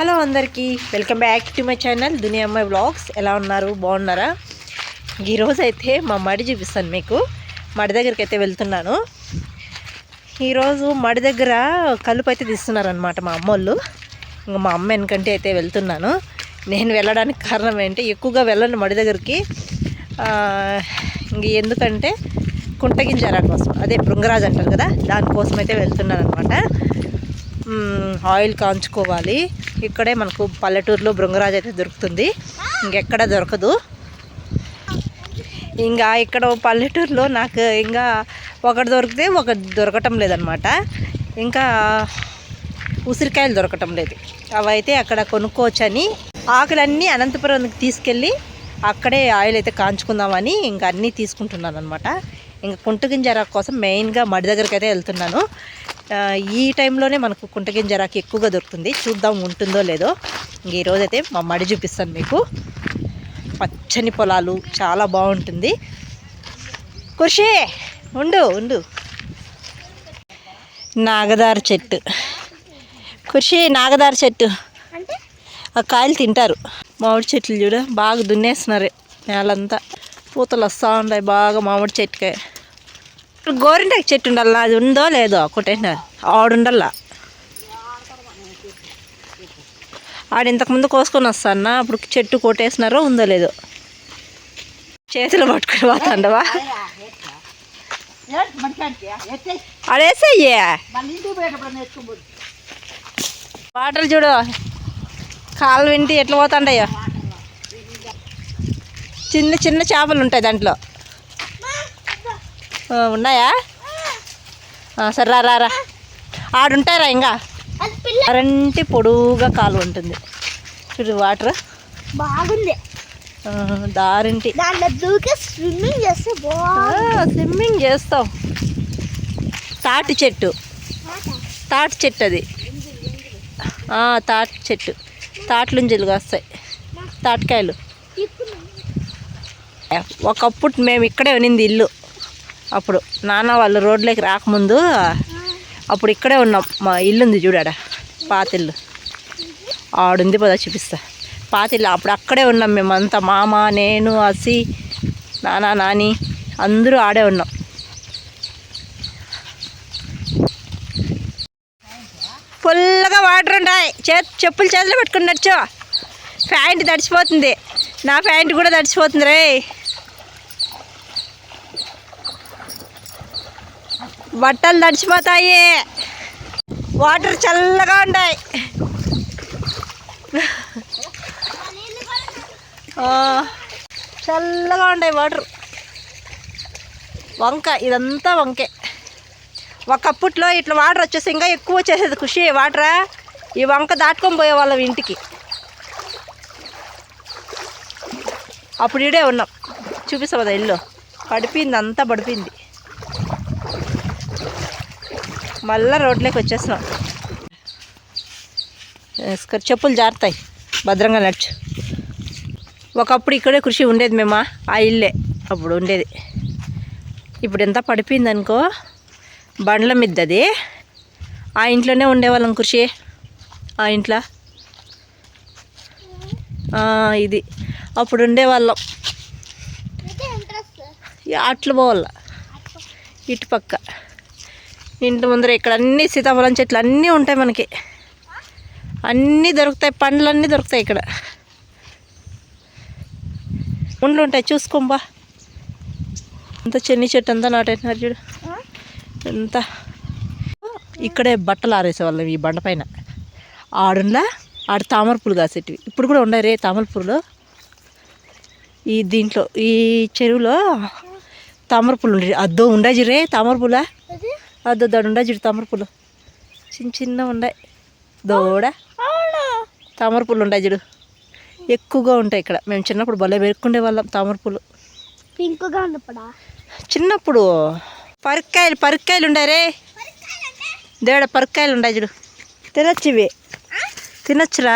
Hello అందరికీ welcome back to my channel Duniya Ammayi vlogs ఎలా ఉన్నారు? బాగున్నారా? ఈరోజు అయితే మా మడి చూపిస్తాను మీకు. మడి దగ్గరికి అయితే వెళ్తున్నాను. ఈరోజు మడి దగ్గర కలుపు అయితే తీస్తున్నారనమాట మా అమ్మోళ్ళు. ఇంకా మా అమ్మ వెనకంటే అయితే వెళ్తున్నాను. నేను వెళ్ళడానికి కారణం ఏంటి? ఎక్కువగా వెళ్ళను మడి దగ్గరికి. ఇంక ఎందుకంటే కుంటగింజరా కోసం అదే భృంగరాజ్ అంటారు కదా దానికోసం అయితే వెళ్తున్నాను అనమాట ఆయిల్ కాంచుకోవాలి. ఇక్కడే మనకు పల్లెటూరులో భృంగరాజ్ అయితే దొరుకుతుంది. ఇంకెక్కడ దొరకదు. ఇంకా ఇక్కడ పల్లెటూరులో నాకు ఇంకా ఒకటి దొరికితే ఒకటి దొరకటం లేదనమాట ఇంకా ఉసిరికాయలు దొరకటం లేదు. అవైతే అక్కడ కొనుక్కోవచ్చని ఆకులన్నీ అనంతపురంకి తీసుకెళ్ళి అక్కడే ఆయిల్ అయితే కాంచుకుందామని ఇంకా అన్నీ తీసుకుంటున్నాను అనమాట ఇంకా కుంటగింజరాకు కోసం మెయిన్గా మడి దగ్గరికి అయితే వెళ్తున్నాను. ఈ టైంలోనే మనకు కుంటగింజరాకు ఎక్కువగా దొరుకుతుంది. చూద్దాం ఉంటుందో లేదో. ఇంక ఈరోజు అయితే మా మడి చూపిస్తాను మీకు. పచ్చని పొలాలు చాలా బాగుంటుంది. కుర్షి ఉండు ఉండు. నాగదార చెట్టు. కుర్షి నాగదార చెట్టు. ఆ కాయలు తింటారు. మామిడి చెట్లు చూడ బాగా దున్నేస్తున్నారు నేలంతా. పూతలు వస్తూ ఉన్నాయి బాగా మామిడి చెట్టుకాయ గోరింటాకు చెట్టు ఉండాలా? అది ఉందో లేదో కొట్టేసినారు ఆడుండల్లా ఆడ ఇంతకుముందు కోసుకొని వస్తాన్న అప్పుడు చెట్టు కొట్టేసినారో ఉందో లేదో. చేతులు పట్టుకుని పోతాండవా? అడేసయ్యే వాటర్ చూడు. కాలు వింటి ఎట్లా పోతాండయ్యో. చిన్న చిన్న చేపలు ఉంటాయి దాంట్లో. ఉన్నాయా? సరే రా రా, ఆడుంటారా ఇంకా. అరంటి పొడువుగా కాలు ఉంటుంది చూడు వాటర్. బాగుంది. దారింటి. స్విమ్మింగ్ చేస్తే స్విమ్మింగ్ చేస్తాం. తాటి చెట్టు. తాటి? చెట్టు అది. తాటి చెట్టు. తాట్లుంజలు కాస్తాయి. తాటికాయలు. ఒకప్పుడు మేము ఇక్కడే ఉన్నింది ఇల్లు. అప్పుడు నాన్న వాళ్ళు రోడ్లోకి రాకముందు అప్పుడు ఇక్కడే ఉన్నాం. మా ఇల్లు ఉంది చూడాడ. పాతిల్లు. ఆడుంది పదా చూపిస్తా. పాతిల్లు. అప్పుడు అక్కడే ఉన్నాం మేమంతా. మామ నేను అసి నాన్న నాని అందరూ ఆడే ఉన్నాం. ఫుల్గా వాటర్ ఉంటాయి. చే చెప్పులు చేతులు పెట్టుకుని నడుచో. ప్యాంట్ తడిచిపోతుంది నా ప్యాంట్ కూడా తడిచిపోతుంది రే బట్టలు తడిచిపోతాయి. వాటర్ చల్లగా ఉంటాయి. చల్లగా ఉంటాయి వాటర్. వంక ఇదంతా వంకే. ఒకప్పట్లో ఇట్లా వాటర్ వచ్చేసి ఇంకా ఎక్కువ వచ్చేసేది ఖుషి వాటరా? ఈ వంక దాటుకొని పోయేవాళ్ళం ఇంటికి. అప్పుడు ఇడే ఉన్నాం. చూపిస్తాం కదా ఇల్లు పడిపోయింది అంతా పడిపోయింది. మళ్ళా రోడ్లోకి వచ్చేసినాం వేసుకో- చెప్పులు జారుతాయి. భద్రంగా నడుచు. ఒకప్పుడు ఇక్కడే కృషి ఉండేది మేమా? ఆ ఇల్లే. అప్పుడు ఉండేది. ఇప్పుడు ఎంత పడిపోయింది అనుకో బండ్ల మిద్దది. ఆ ఇంట్లోనే ఉండేవాళ్ళం కృషి. ఆ ఇంట్లో. ఇది. అప్పుడు ఉండేవాళ్ళం. అట్లు పోవాల. ఇటు పక్క. ఇంటి ముందర ఇక్కడ అన్ని సీతాఫలం చెట్లు అన్నీ ఉంటాయి మనకి. అన్నీ దొరుకుతాయి పండ్లన్నీ దొరుకుతాయి ఇక్కడ. ఉండ్లు ఉంటాయి చూసుకోంబా అంత చెన్ని చెట్టు అంతా నాటేసినారు చూడు. ఎంత. ఇక్కడే బట్టలు ఆరేసేవాళ్ళం ఈ బండ పైన. ఆడుండా ఆడ తామర పూలు కాసేటివి. ఇప్పుడు కూడా ఉన్నాయి రే తామర పూలు ఈ దీంట్లో ఈ చెరువులో తామర పూలు ఉండే అద్దో ఉండే రే తామర పూల దాడు ఉండే చూడు తామర పూలు చిన్న చిన్న ఉండే దోడ తామర పూలు ఉండే చూడు ఎక్కువగా ఉంటాయి ఇక్కడ మేము చిన్నప్పుడు భలే పెరుక్కుండే వాళ్ళం తామర పూలు పింక్గా ఉన్నప్పుడా చిన్నప్పుడు పరుక్కాయలు పరుక్కాయలు రే దేడ పరుక్కాయలు ఉండే చూడు తినొచ్చు ఇవి తినొచ్చురా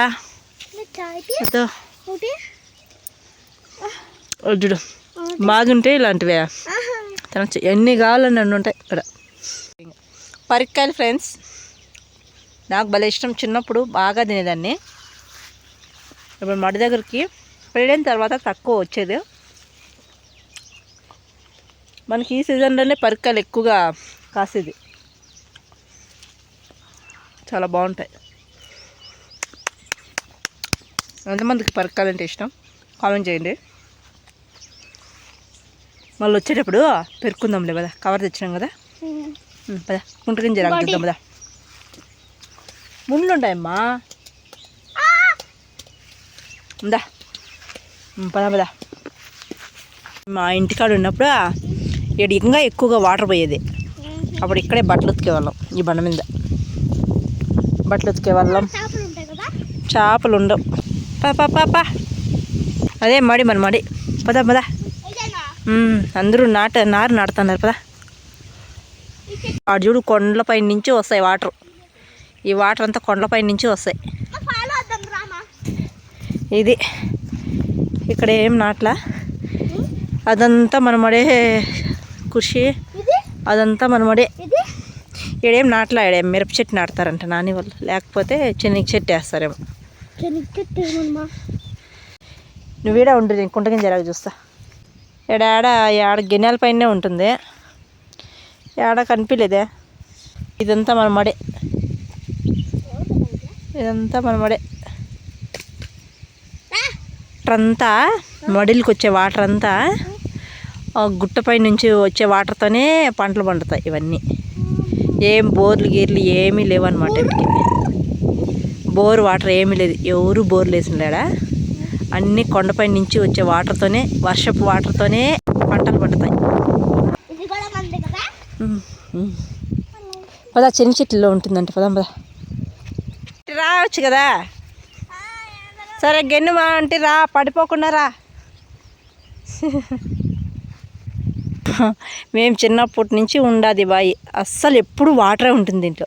అదో చూడు బాగుంటాయి ఇలాంటివే తినొచ్చు ఎన్ని కావాలని అన్ని ఉంటాయి ఇక్కడ పరిక్కాయలు ఫ్రెండ్స్. నాకు భలే ఇష్టం. చిన్నప్పుడు బాగా తినేదాన్ని. ఇప్పుడు మడి దగ్గరికి పెళ్ళైన తర్వాత తక్కువ వచ్చేది. మనకి ఈ సీజన్లోనే పరికాయలు ఎక్కువగా కాసేది. చాలా బాగుంటాయి. ఎంతమందికి పరికాలంటే ఇష్టం? కామెంట్ చేయండి. మళ్ళీ వచ్చేటప్పుడు పెరుక్కుందాంలే కదా. కవర్ తెచ్చినాం కదా. పద. కుంటకింజ రాగుద్దాం పద. ముళ్ళు ఉంటాయమ్మా ఉందా పద పద. మా ఇంటికాడ ఉన్నప్పుడు ఇక్కడ ఇంకా ఎక్కువగా వాటర్ పోయేది. అప్పుడు ఇక్కడే బట్టలు ఉతికేవాళ్ళం ఈ బండ మీద. బట్టలు ఉతికేవాళ్ళం. చేపలు ఉండవు పా పా పా పా. అదే మడి మన మడి. పద పద. అందరూ నాట నారు నాటుతున్నారు పదా. చూడు కొండలపై నుంచి వస్తాయి వాటర్. ఈ వాటర్ అంతా కొండలపై నుంచి వస్తాయి. ఇది. ఇక్కడ ఏం నాట్లా? అదంతా మన మడే కృషి. అదంతా మన మడే. ఇది? ఈడేం నాట్లా? ఈడేం మిరప చెట్టు నాటుతారంట నాని వాళ్ళు. లేకపోతే చెనిగి చెట్టు వేస్తారేమో. నువ్వు ఈడ ఉండు నేను కుంటకిన జరగ చూస్తా. ఈడ ఆడ ఆడ గిన్నెల పైనే ఉంటుంది. ఏడ కనిపించలేదే ఇదంతా మన మడే. ఇదంతా మన మడే. అంతా మడిలికి వచ్చే వాటర్ అంతా ఆ గుట్టపై నుంచి వచ్చే వాటర్తోనే పంటలు పండుతాయి ఇవన్నీ. ఏం బోర్లు గీర్లు ఏమీ లేవన్నమాట వీటికి. బోర్ వాటర్ ఏమీ లేదు. ఎవరు బోర్లు వేసినలేడా? అన్నీ కొండపై నుంచి వచ్చే వాటర్తోనే వర్షపు వాటర్తోనే పంటలు పండుతాయి ఇది కూడా మంది కదా ఉమ్, ఉమ్. పదా చెని చెట్టులో ఉంటుందంట పదాం పదా. రావచ్చు కదా. సరే గెన్ను మా అంటే రా పడిపోకుండా రా. మేము చిన్నప్పటి నుంచి ఉండాది బాయి. అస్సలు ఎప్పుడు వాటరే ఉంటుంది దీంట్లో.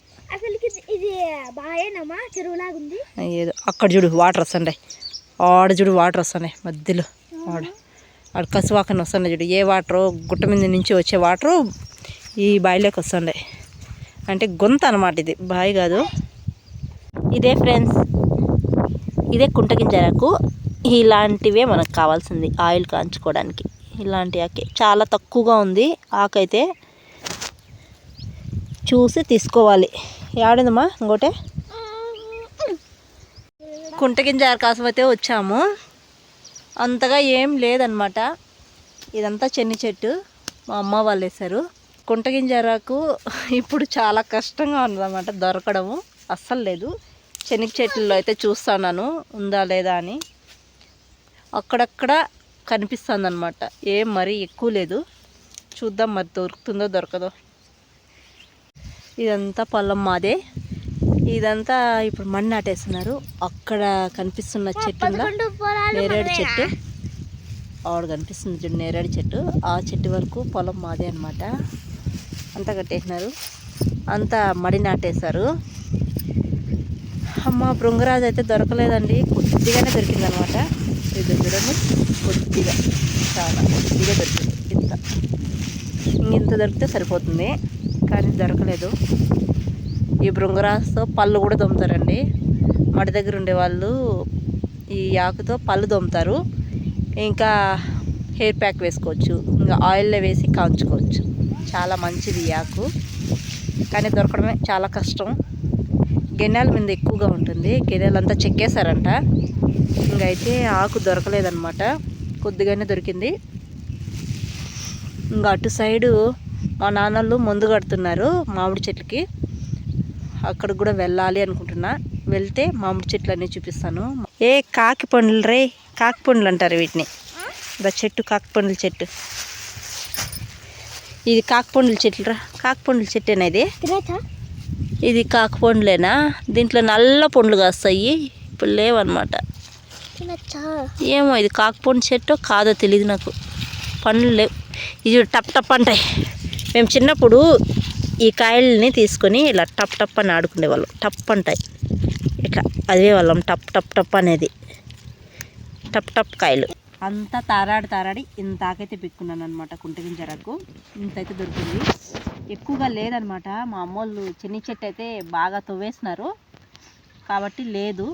ఏదో అక్కడ చూడు వాటర్ వస్తున్నాయి ఆడ చూడు వాటర్ వస్తున్నాయి మధ్యలో. ఆడ. ఆడ కసువాకని వస్తున్నాయి చూడు ఏ వాటరు గుట్ట మీద నుంచి వచ్చే వాటరు ఈ బావిలోకి వస్తున్నాయి అంటే గొంత అనమాట ఇది. బావి కాదు. ఇదే ఫ్రెండ్స్ ఇదే కుంటగింజరకు ఇలాంటివే మనకు కావాల్సింది ఆయిల్ కాంచుకోవడానికి. ఇలాంటి ఆకే చాలా తక్కువగా ఉంది. ఆకైతే చూసి తీసుకోవాలి. ఏడుందమ్మా ఇంకోటే? కుంటగింజ కోసం అయితే వచ్చాము. అంతగా ఏం లేదనమాట ఇదంతా చెన్ని చెట్టు. మా అమ్మ వాళ్ళు వేశారు. కుంటగింజరాకు ఇప్పుడు చాలా కష్టంగా ఉన్నదన్నమాట దొరకడము. అస్సలు లేదు. శనగ చెట్లలో అయితే చూస్తున్నాను ఉందా లేదా అని. అక్కడక్కడ కనిపిస్తుంది అనమాట ఏం మరీ ఎక్కువ లేదు. చూద్దాం మరి దొరుకుతుందో దొరకదో. ఇదంతా పొలం మాదే. ఇదంతా ఇప్పుడు మಣ್ಣి నాటేస్తున్నారు. అక్కడ కనిపిస్తున్న చెట్టు నేరేడు? చెట్టు. ఆవిడ కనిపిస్తుంది నేరేడు చెట్టు. ఆ చెట్టు వరకు పొలం మాదే అనమాట అంతా కట్టేసినారు. అంతా మడి నాటేశారు. అమ్మ భృంగరాజు అయితే దొరకలేదండి. కొద్దిగానే దొరికిందనమాట. ఇది చూడండి కొద్దిగా చాలా కొద్దిగా దొరికింది. ఇంత. ఇంత దొరికితే సరిపోతుంది. కానీ దొరకలేదు. ఈ భృంగరాజుతో పళ్ళు కూడా దొమ్ముతారండి మడి దగ్గర ఉండేవాళ్ళు ఈ ఆకుతో పళ్ళు దొమ్ముతారు ఇంకా హెయిర్ ప్యాక్ వేసుకోవచ్చు. ఇంకా ఆయిల్లో వేసి కాంచుకోవచ్చు. చాలా మంచిది ఆకు. కానీ దొరకడమే చాలా కష్టం. గెన్నెల మీద ఎక్కువగా ఉంటుంది. గెన్నెలంతా చెక్కేశారంట. ఇంకైతే ఆకు దొరకలేదన్నమాట. కొద్దిగానే దొరికింది. ఇంకా అటు సైడు మా నాన్నలు ముందు కడుతున్నారు మామిడి చెట్లకి. అక్కడ కూడా వెళ్ళాలి అనుకుంటున్నా. వెళ్తే మామిడి చెట్లు అన్నీ చూపిస్తాను. ఏ కాకి పండ్లు రే కాకి పండ్లు అంటారు వీటిని. దా చెట్టు కాకి పండ్ల చెట్టు. ఇది కాకి పండ్ల చెట్లు రా. కాకి పండ్ల చెట్టేనా ఇది? ఇది కాకి పండ్లేనా దీంట్లో నల్ల పండ్లు కాస్తాయి. ఇప్పుడు లేవన్నమాట. ఏమో ఇది కాకపోండి చెట్టో కాదో తెలియదు నాకు. పండ్లు లేవు. ఇది టప్ టప్ అంటాయి. మేము చిన్నప్పుడు ఈ కాయల్ని తీసుకొని ఇలా టప్ టప్ అని ఆడుకునేవాళ్ళం టప్ అంటాయి. ఇట్లా అదే వాళ్ళం టప్ టప్ టప్ అనేది. టప్ టప్ కాయలు. అంతా తారాడి తారాడి ఇంతాకైతే పిక్కున్నాను అనమాట కుంటగింజరకు ఇంత అయితే దొరికింది. ఎక్కువగా లేదనమాట మా అమ్మోళ్ళు చిన్ని చెట్టు అయితే బాగా తవ్వేసినారు. కాబట్టి లేదు.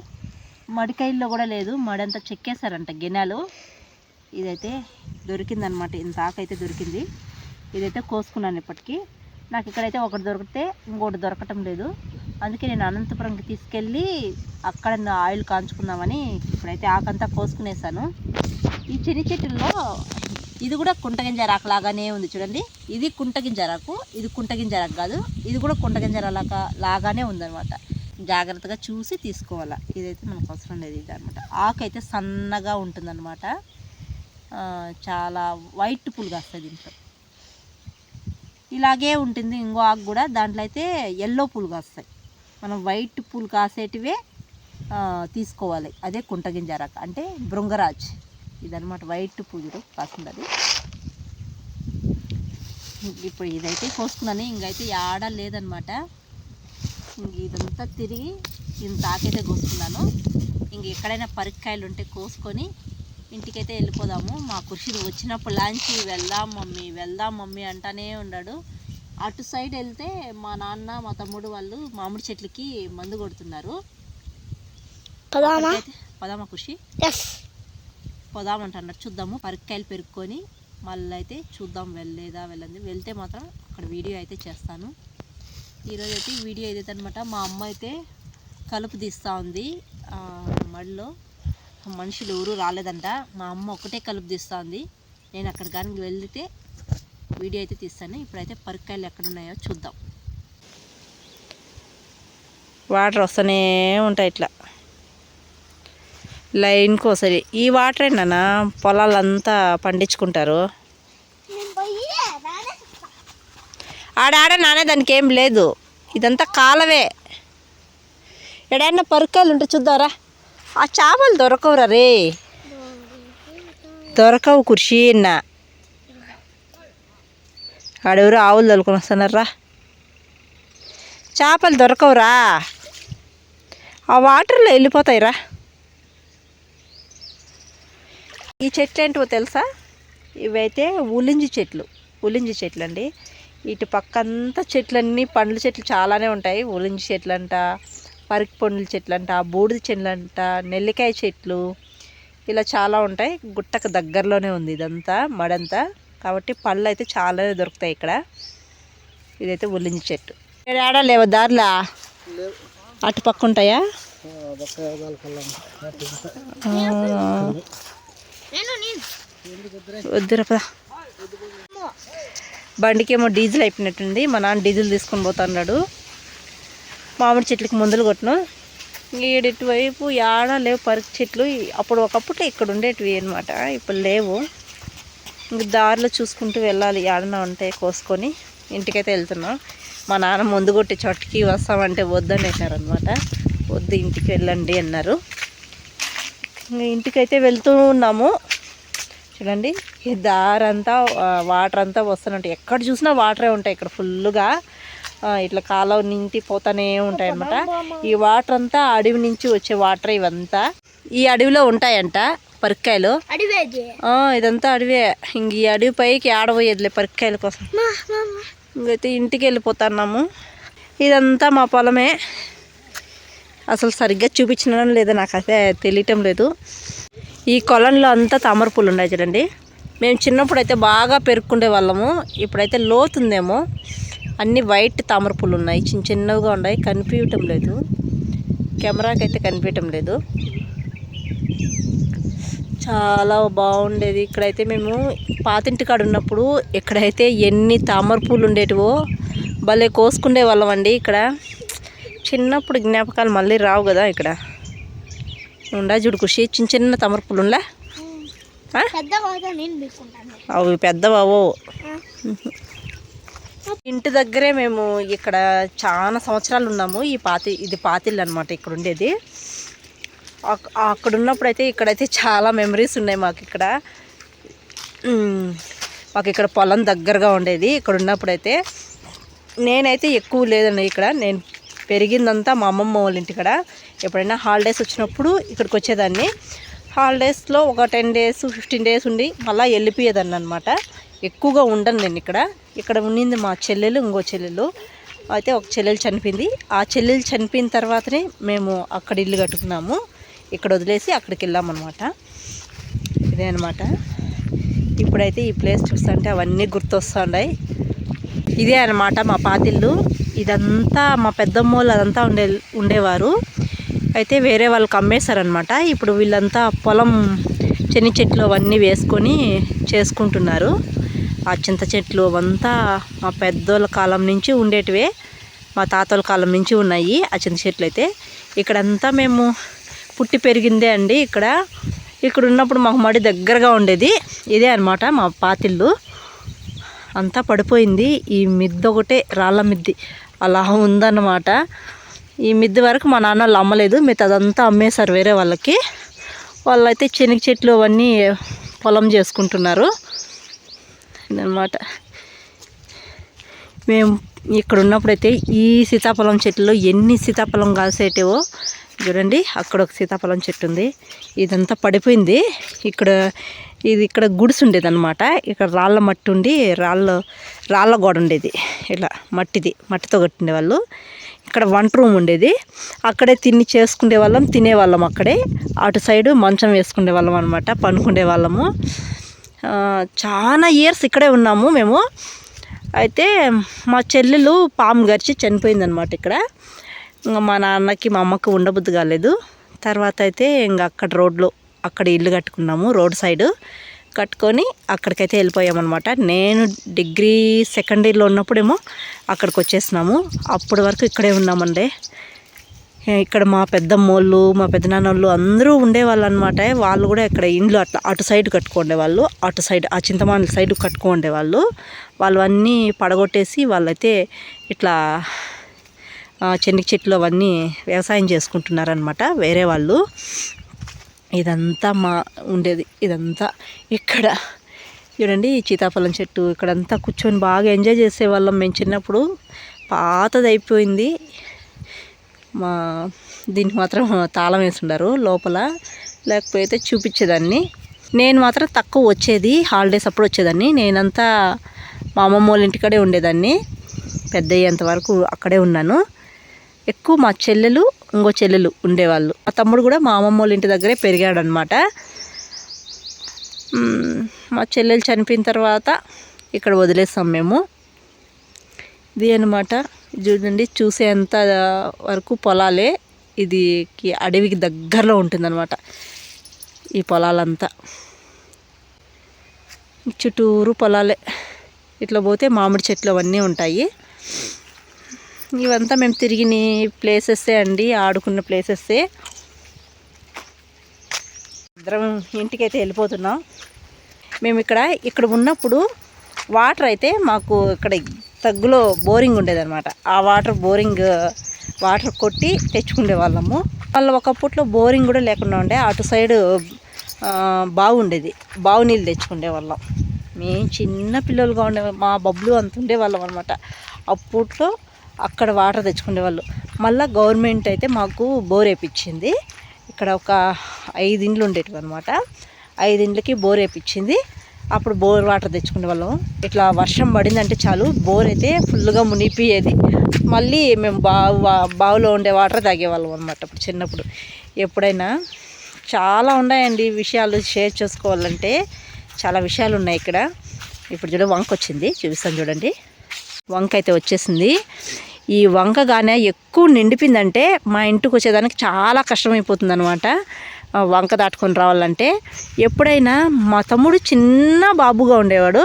మడికాయల్లో కూడా లేదు. మడంతా చెక్కేశారంట గెనెలు ఇదైతే దొరికిందనమాట ఇంత ఆకైతే దొరికింది. ఇదైతే కోసుకున్నాను ఇప్పటికీ. నాకు ఇక్కడైతే ఒకటి దొరికితే ఇంకోటి దొరకటం లేదు. అందుకే నేను అనంతపురంకి తీసుకెళ్ళి అక్కడ ఆయిల్ కాంచుకుందామని ఇప్పుడైతే ఆకంతా కోసుకునేసాను. ఈ చిన్ని చెట్టుల్లో ఇది కూడా కుంటగింజరాకు లాగానే ఉంది చూడండి. ఇది కుంటగింజరాకు ఇది కుంటగింజరాకు కాదు ఇది కూడా కుంటగింజరాక లాగానే ఉందనమాట జాగ్రత్తగా చూసి తీసుకోవాలా. ఇదైతే మనకు అవసరం లేదు ఇది అనమాట ఆకు అయితే సన్నగా ఉంటుందన్నమాట. చాలా వైట్ పుల్ కాస్తుంది దీంట్లో. ఇలాగే ఉంటుంది ఇంకో ఆకు కూడా దాంట్లో అయితే ఎల్లో పూలు కాస్తాయి. మనం వైట్ పూలు కాసేటివే తీసుకోవాలి. అదే కుంటగింజరాక అంటే భృంగరాజ్ ఇదనమాట వైట్ పూజలు కాస్తుంది అది ఇప్పుడు ఇదైతే కోసుకున్నాను. ఇంకైతే ఆడ లేదనమాట ఇంక ఇదంతా తిరిగి ఇంత ఆకైతే కోసుకున్నాను. ఇంక ఎక్కడైనా పరిక్కాయలు ఉంటే కోసుకొని ఇంటికైతే వెళ్ళిపోదాము. మా కుర్షిది వచ్చినప్పుడు లాంచి వెళ్దాం మమ్మీ వెళ్దాం మమ్మీ అంటానే ఉన్నాడు అటు సైడ్ వెళ్తే మా నాన్న మా తమ్ముడు వాళ్ళు మామిడి చెట్లకి మందు కొడుతున్నారు. పదామా? ఖుషి? పోదామంటున్నారు. చూద్దాము. పరిక్కాయలు పెరుక్కొని మళ్ళీ అయితే చూద్దాం వెళ్ళలేదా వెళ్ళండి వెళ్తే మాత్రం అక్కడ వీడియో అయితే చేస్తాను. ఈరోజు అయితే వీడియో ఏదైతే అనమాట మా అమ్మ అయితే కలుపు తీస్తూ ఉంది. మడిలో మనుషులు ఎవరు రాలేదంట. మా అమ్మ ఒకటే కలుపు తీస్తూ ఉంది. నేను అక్కడ కానీ వెళ్తే వీడియో అయితే తీస్తాను. ఇప్పుడైతే పరిక్కాయలు ఎక్కడ ఉన్నాయో చూద్దాం. వాటర్ వస్తూనే ఉంటాయి ఇట్లా. లైన్కి వస్తుంది ఈ వాటర్ ఏంటన్నా? పొలాలంతా పండించుకుంటారు. ఆడాడ నానే దానికి ఏం లేదు. ఇదంతా కాలవే. ఎడైనా పరుకాయలు ఉంటే చూద్దారా. ఆ చేపలు దొరకవురా రే. దొరకవు కుర్చీ అన్న. ఆడెవరు ఆవులు తోలుకొని వస్తున్నారా చేపలు దొరకవురా. ఆ వాటర్లో వెళ్ళిపోతాయిరా. ఈ చెట్లు ఏంటో తెలుసా? ఇవైతే ఉలింజి చెట్లు. ఉలింజి చెట్లు అండి ఇటు పక్కంతా చెట్లన్నీ పండ్ల చెట్లు చాలానే ఉంటాయి. ఉలింజి చెట్లు అంట పరికి పండ్ల చెట్లు అంట బూడిద చెట్లు అంట నెల్లికాయ చెట్లు ఇలా చాలా ఉంటాయి. గుట్టకు దగ్గరలోనే ఉంది ఇదంతా మడంతా. కాబట్టి పళ్ళు అయితే చాలా దొరుకుతాయి ఇక్కడ. ఇదైతే ఉల్లింజి చెట్టు. ఏడా లేవు దారిలా? అటు పక్క ఉంటాయా? వద్దురా పద. బండికేమో డీజిల్ అయిపోయినట్టుంది. మా నాన్న డీజిల్ తీసుకొని పోతున్నాడు. మామిడి చెట్లకి మందులు కొట్టను. ఈడిటి వైపు యాడ లేవు పరికి చెట్లు. అప్పుడు ఒకప్పుడు ఇక్కడ ఉండేటివి అనమాట ఇప్పుడు లేవు. ఇంక దారిలో చూసుకుంటూ వెళ్ళాలి. ఏడన్నా ఉంటే కోసుకొని ఇంటికైతే వెళ్తున్నాం. మా నాన్న ముందు కొట్టి చోటుకి వస్తామంటే వద్దనేసారు అనమాట వద్దు ఇంటికి వెళ్ళండి అన్నారు. ఇంటికైతే వెళ్తూ ఉన్నాము. చూడండి ఈ దారంతా వాటర్ అంతా వస్తానంట ఎక్కడ చూసినా వాటరే ఉంటాయి ఇక్కడ ఫుల్గా ఇట్లా కాలువ నింటి పోతానే ఉంటాయి అనమాట ఈ వాటర్ అంతా అడవి నుంచి వచ్చే వాటర్ ఇవంతా. ఈ అడవిలో ఉంటాయంట. ఆ, ఇదంతా అడవే. ఇంక ఈ అడవి పైకి ఆడబోయేదిలే పరిక్కాయల కోసం. ఇంకైతే ఇంటికి వెళ్ళిపోతున్నాము. ఇదంతా మా పొలమే. అసలు సరిగ్గా చూపించడం లేదో నాకు అయితే తెలియటం లేదు. ఈ కొలంలో అంతా తామర పూలు ఉన్నాయి చూడండి. మేము చిన్నప్పుడు అయితే బాగా పెరుక్కుండే వాళ్ళము. ఇప్పుడైతే లోతుందేమో. అన్ని వైట్ తామర పూలు ఉన్నాయి. చిన్న చిన్నవిగా ఉన్నాయి. కనిపించటం లేదు. కెమెరాకి అయితే కనిపించటం లేదు. చాలా బాగుండేది. ఇక్కడైతే మేము పాతింటి కాడ ఉన్నప్పుడు ఇక్కడైతే ఎన్ని తామర పూలు ఉండేటివో భలే కోసుకుండే వాళ్ళం అండి ఇక్కడ. చిన్నప్పుడు జ్ఞాపకాలు మళ్ళీ రావు కదా ఇక్కడ. ఉండా చూడు ఖుషి చిన్న చిన్న తామర పూలు ఉండా అవి పెద్దవావు. ఇంటి దగ్గరే మేము ఇక్కడ చాలా సంవత్సరాలు ఉన్నాము. ఈ పాతి ఇది పాతిల్లు అనమాట ఇక్కడ ఉండేది. అక్కడ ఉన్నప్పుడు అయితే ఇక్కడైతే చాలా మెమరీస్ ఉన్నాయి మాకు ఇక్కడ మాకు ఇక్కడ పొలం దగ్గరగా ఉండేది. ఇక్కడ ఉన్నప్పుడైతే నేనైతే ఎక్కువ లేదండి ఇక్కడ. నేను పెరిగిందంతా మా అమ్మమ్మ వాళ్ళ ఇంటికాడ. ఎప్పుడైనా హాలిడేస్ వచ్చినప్పుడు ఇక్కడికి వచ్చేదాన్ని హాలిడేస్లో ఒక టెన్ డేస్ ఫిఫ్టీన్ డేస్ ఉండి మళ్ళీ వెళ్ళిపోయేదాన్ని అనమాట ఎక్కువగా ఉండను నేను ఇక్కడ. ఇక్కడ ఉండింది మా చెల్లెలు ఇంకో చెల్లెలు. అయితే ఒక చెల్లెలు చనిపోయింది. ఆ చెల్లెలు చనిపోయిన తర్వాతనే మేము అక్కడ ఇల్లు కట్టుకున్నాము. ఇక్కడ వదిలేసి అక్కడికి వెళ్ళామన్నమాట ఇదే అనమాట ఇప్పుడైతే ఈ ప్లేస్ చూస్తుంటే అవన్నీ గుర్తొస్తున్నాయి ఇదే అనమాట మా పాతిల్లు. ఇదంతా మా పెద్దమ్మోళ్ళు అదంతా ఉండే ఉండేవారు. అయితే వేరే వాళ్ళకి అమ్మేశారనమాట ఇప్పుడు వీళ్ళంతా పొలం చెన్ని చెట్లు అవన్నీ వేసుకొని చేసుకుంటున్నారు. ఆ చింత చెట్లు అవంతా మా పెద్దోళ్ళ కాలం నుంచి ఉండేటివే. మా తాతల కాలం నుంచి ఉన్నాయి ఆ చింత చెట్లు అయితే ఇక్కడంతా మేము పుట్టి పెరిగిందే అండి ఇక్కడ. ఇక్కడ ఉన్నప్పుడు మాకు మడి దగ్గరగా ఉండేది. ఇదే అనమాట మా పాతిల్లు. అంతా పడిపోయింది. ఈ మిద్ది ఒకటే రాళ్ళ మిద్ది. అలా ఉందన్నమాట. ఈ మిద్ది వరకు మా నాన్న వాళ్ళు అమ్మలేదు. మిగతా అదంతా అమ్మేశారు వేరే వాళ్ళకి. వాళ్ళైతే శనగ చెట్లు అవన్నీ పొలం చేసుకుంటున్నారు. ఇదన్నమాట. మేము ఇక్కడ ఉన్నప్పుడైతే ఈ సీతాఫలం చెట్లు ఎన్ని సీతాఫలం కాసేటివో చూడండి అక్కడ ఒక సీతాఫలం చెట్టు ఉంది. ఇదంతా పడిపోయింది. ఇక్కడ ఇది ఇక్కడ గుడిసి ఉండేది అనమాట ఇక్కడ రాళ్ళ మట్టి ఉండి రాళ్ళ రాళ్ళ గోడ ఉండేది. ఇలా మట్టిది మట్టితో కట్టిండే వాళ్ళు. ఇక్కడ వంట రూమ్ ఉండేది. అక్కడే తిని చేసుకునే వాళ్ళం తినేవాళ్ళం అక్కడే. అటు సైడు మంచం వేసుకునే వాళ్ళం అనమాట పనుకునే వాళ్ళము. చాలా ఇయర్స్ ఇక్కడే ఉన్నాము మేము. అయితే మా చెల్లెలు పాము గరిచి చనిపోయిందనమాట ఇక్కడ. మా నాన్నకి మా అమ్మకి ఉండబుద్ధి కాలేదు. తర్వాత అయితే ఇంకా అక్కడ రోడ్లో అక్కడ ఇల్లు కట్టుకున్నాము రోడ్ సైడ్. కట్టుకొని అక్కడికైతే వెళ్ళిపోయామన్నమాట. నేను డిగ్రీ సెకండ్ ఇయర్లో ఉన్నప్పుడేమో అక్కడికి వచ్చేసినాము. అప్పటి వరకు ఇక్కడే ఉన్నామండి. ఇక్కడ మా పెద్దమ్మోళ్ళు మా పెద్దనాన్నోళ్ళు అందరూ ఉండేవాళ్ళు అనమాట వాళ్ళు కూడా ఇక్కడ ఇండ్లు అట్లా అటు సైడ్ కట్టుకోండే వాళ్ళు అటు సైడ్ ఆ చింతమానుల సైడ్ కట్టుకోండే వాళ్ళు వాళ్ళు అన్నీ పడగొట్టేసి వాళ్ళైతే ఇట్లా చెనిక్ చెట్లు అవన్నీ వ్యవసాయం చేసుకుంటున్నారనమాట వేరే వాళ్ళు. ఇదంతా మా ఉండేది ఇదంతా ఇక్కడ. చూడండి సీతాఫలం చెట్టు ఇక్కడంతా కూర్చొని బాగా ఎంజాయ్ చేసేవాళ్ళం మేము చిన్నప్పుడు. పాతది అయిపోయింది మా దీనికి మాత్రం తాళం వేసుండారు లోపల లేకపోతే చూపించేదాన్ని. నేను మాత్రం తక్కువ వచ్చేది హాలిడేస్ అప్పుడు వచ్చేదాన్ని. నేనంతా మా అమ్మమ్మ వాళ్ళ ఇంటికాడే ఉండేదాన్ని. పెద్ద అయ్యేంత వరకు అక్కడే ఉన్నాను. ఎక్కువ మా చెల్లెలు ఇంకో చెల్లెలు ఉండేవాళ్ళు. మా తమ్ముడు కూడా మా అమ్మమ్మ వాళ్ళ ఇంటి దగ్గరే పెరిగాడనమాట మా చెల్లెలు చనిపోయిన తర్వాత ఇక్కడ వదిలేసాం మేము. ఇది అనమాట చూడండి చూసేంత వరకు పొలాలే. ఇది అడవికి దగ్గరలో ఉంటుందన్నమాట ఈ పొలాలంతా. చుట్టూరు పొలాలే. ఇట్లా పోతే మామిడి చెట్లు అవన్నీ ఉంటాయి. ఇవంతా మేము తిరిగిన ప్లేసెస్సే అండి ఆడుకున్న ప్లేసెస్సే. ఇద్దరం ఇంటికైతే వెళ్ళిపోతున్నాం. మేము ఇక్కడ ఇక్కడ ఉన్నప్పుడు వాటర్ అయితే మాకు ఇక్కడ తగ్గులో బోరింగ్ ఉండేదన్నమాట. ఆ వాటర్ బోరింగ్ వాటర్ కొట్టి తెచ్చుకునే వాళ్ళము. వాళ్ళు ఒకప్పట్లో బోరింగ్ కూడా లేకుండా ఉండే అటు సైడు బాగుండేది బావు నీళ్ళు తెచ్చుకునే వాళ్ళం. మేము చిన్న పిల్లలుగా ఉండే మా బబ్బులు అంత ఉండేవాళ్ళం అనమాట అప్పట్లో అక్కడ వాటర్ తెచ్చుకునేవాళ్ళు. మళ్ళీ గవర్నమెంట్ అయితే మాకు బోర్ వేయించింది ఇక్కడ ఒక ఐదు ఇండ్లు ఉండేటివి అనమాట ఐదు ఇండ్లకి బోర్ వేయించింది అప్పుడు బోర్ వాటర్ తెచ్చుకునే వాళ్ళం ఇట్లా వర్షం పడిందంటే చాలు బోర్ అయితే ఫుల్గా మునిపోయేది మళ్ళీ మేము బావు బావిలో ఉండే వాటర్ తాగేవాళ్ళం అనమాట అప్పుడు చిన్నప్పుడు. ఎప్పుడైనా చాలా ఉన్నాయండి విషయాలు షేర్ చేసుకోవాలంటే. చాలా విషయాలు ఉన్నాయి ఇక్కడ. ఇప్పుడు చూడ వంక వచ్చింది. చూపిస్తాను చూడండి. వంక అయితే వచ్చేసింది. ఈ వంకగానే ఎక్కువ నిండిపోయిందంటే మా ఇంటికి వచ్చేదానికి చాలా కష్టమైపోతుంది అనమాట వంక దాటుకొని రావాలంటే ఎప్పుడైనా మా తమ్ముడు చిన్న బాబుగా ఉండేవాడు.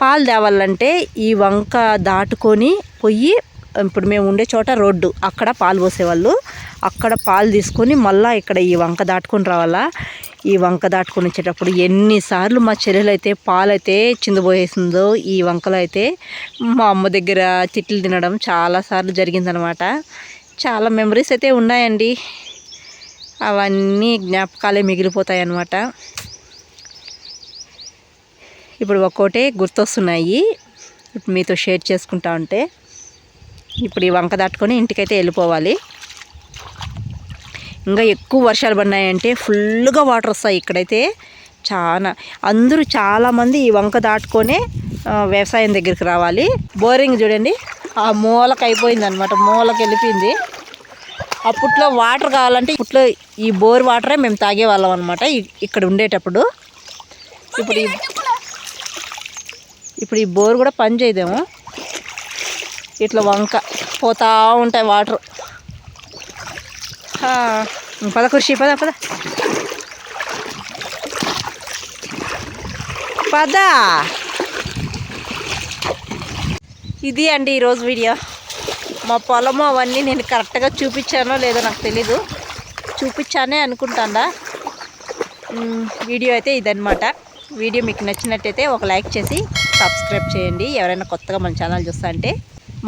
పాలు తేవాలంటే ఈ వంక దాటుకొని పోయి ఇప్పుడు మేము ఉండే చోట రోడ్డు అక్కడ పాలు పోసేవాళ్ళు. అక్కడ పాలు తీసుకొని మళ్ళీ ఇక్కడ ఈ వంక దాటుకొని రావాలా? ఈ వంక దాటుకొని వచ్చేటప్పుడు ఎన్నిసార్లు మా చెల్లెలు అయితే పాలు అయితే ఈ వంకలో అయితే మా అమ్మ దగ్గర తిట్లు తినడం చాలాసార్లు జరిగిందనమాట. చాలా మెమరీస్ అయితే ఉన్నాయండి. అవన్నీ జ్ఞాపకాలే మిగిలిపోతాయి అన్నమాట ఇప్పుడు ఒక్కోటే గుర్తొస్తున్నాయి. ఇప్పుడు మీతో షేర్ చేసుకుంటా ఉంటే ఇప్పుడు ఈ వంక దాటుకొని ఇంటికైతే వెళ్ళిపోవాలి. ఇంకా ఎక్కువ వర్షాలు పడినాయంటే ఫుల్గా వాటర్ వస్తాయి ఇక్కడైతే. చాలా అందరూ చాలామంది ఈ వంక దాటుకొనే వ్యవసాయం దగ్గరికి రావాలి. బోరింగ్ చూడండి. ఆ మూలకి అయిపోయింది అనమాట మూలకి వెళ్ళిపోయింది. అప్పట్లో వాటర్ కావాలంటే ఇప్పట్లో ఈ బోర్ వాటరే మేము తాగేవాళ్ళం అనమాట ఇక్కడ ఉండేటప్పుడు. ఇప్పుడు ఇప్పుడు ఈ బోర్ కూడా పని చేయదేమో. ఇట్లా వంక పోతా ఉంటాయి వాటర్. పద కృషి పద పద. పద. ఇది అండి ఈరోజు వీడియో. మా పొలము అవన్నీ నేను కరెక్ట్గా చూపించానో లేదో నాకు తెలీదు. చూపించానే అనుకుంటాండా. వీడియో అయితే ఇదన్నమాట. వీడియో మీకు నచ్చినట్టయితే ఒక లైక్ చేసి సబ్స్క్రైబ్ చేయండి. ఎవరైనా కొత్తగా మన ఛానల్ చూస్తా అంటే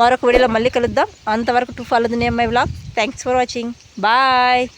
మరొక వీడియోలో మళ్ళీ కలుద్దాం. అంతవరకు to follow the name my vlog. Thanks for watching Bye.